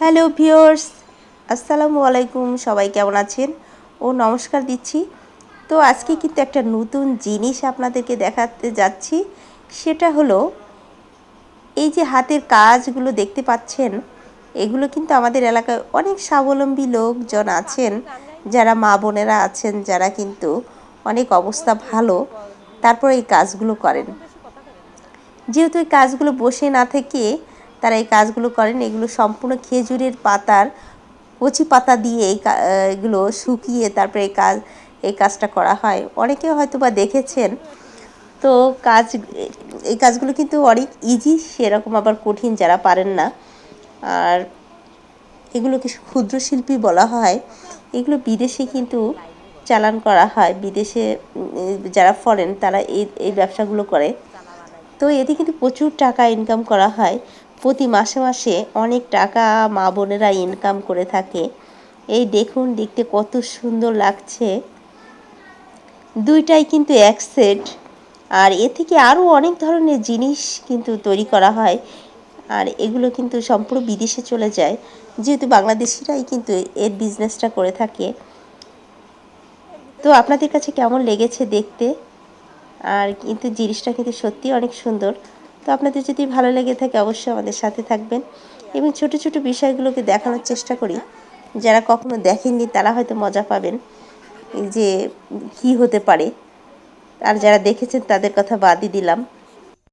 Hello viewers আসসালামু আলাইকুম, সবাই কেমন আছেন? ও নমস্কার দিচ্ছি। তো আজকে কিন্তু একটা নতুন জিনিস আপনাদেরকে দেখাতে যাচ্ছি। সেটা হলো, এই যে হাতের কাজগুলো দেখতে পাচ্ছেন, এগুলো কিন্তু আমাদের এলাকায় অনেক স্বাবলম্বী লোকজন আছেন, যারা মা বোনেরা আছেন, যারা কিন্তু অনেক অবস্থা ভালো, তারপর এই কাজগুলো করেন। যেহেতু এই কাজগুলো বসে না থেকে তারা এই কাজগুলো করেন। এগুলো সম্পূর্ণ খেজুরের পাতার, কচি পাতা দিয়ে এই এগুলো শুকিয়ে তারপরে এই কাজ, এই কাজটা করা হয়। অনেকে হয়তো বা দেখেছেন। তো কাজ, এই কাজগুলো কিন্তু অনেক ইজি সেরকম আবার কঠিন যারা পারেন না। আর এগুলোকে ক্ষুদ্র শিল্পী বলা হয়। এগুলো বিদেশে কিন্তু চালান করা হয়। বিদেশে যারা ফরেন, তারা এই এই ব্যবসাগুলো করে। তো এতে কিন্তু প্রচুর টাকা ইনকাম করা হয়। প্রতি মাসে মাসে অনেক টাকা মা বোনেরা ইনকাম করে থাকে। এই দেখুন দেখতে কত সুন্দর লাগছে। দুইটাই কিন্তু এক সেট আর এ থেকে আরও অনেক ধরনের জিনিস কিন্তু তৈরি করা হয়। আর এগুলো কিন্তু সম্পূর্ণ বিদেশে চলে যায়। যেহেতু বাংলাদেশিরাই কিন্তু এর বিজনেসটা করে থাকে। তো আপনাদের কাছে কেমন লেগেছে দেখতে? আর কিন্তু জিনিসটা কিন্তু সত্যি অনেক সুন্দর। তো আপনাদের যদি ভালো লেগে থাকে অবশ্যই আমাদের সাথে থাকবেন এবং ছোট ছোট বিষয়গুলোকে দেখানোর চেষ্টা করি। যারা কখনো দেখেননি তারা হয়তো মজা পাবেন যে কি হতে পারে। আর যারা দেখেছেন তাদের কথা বাদই দিলাম।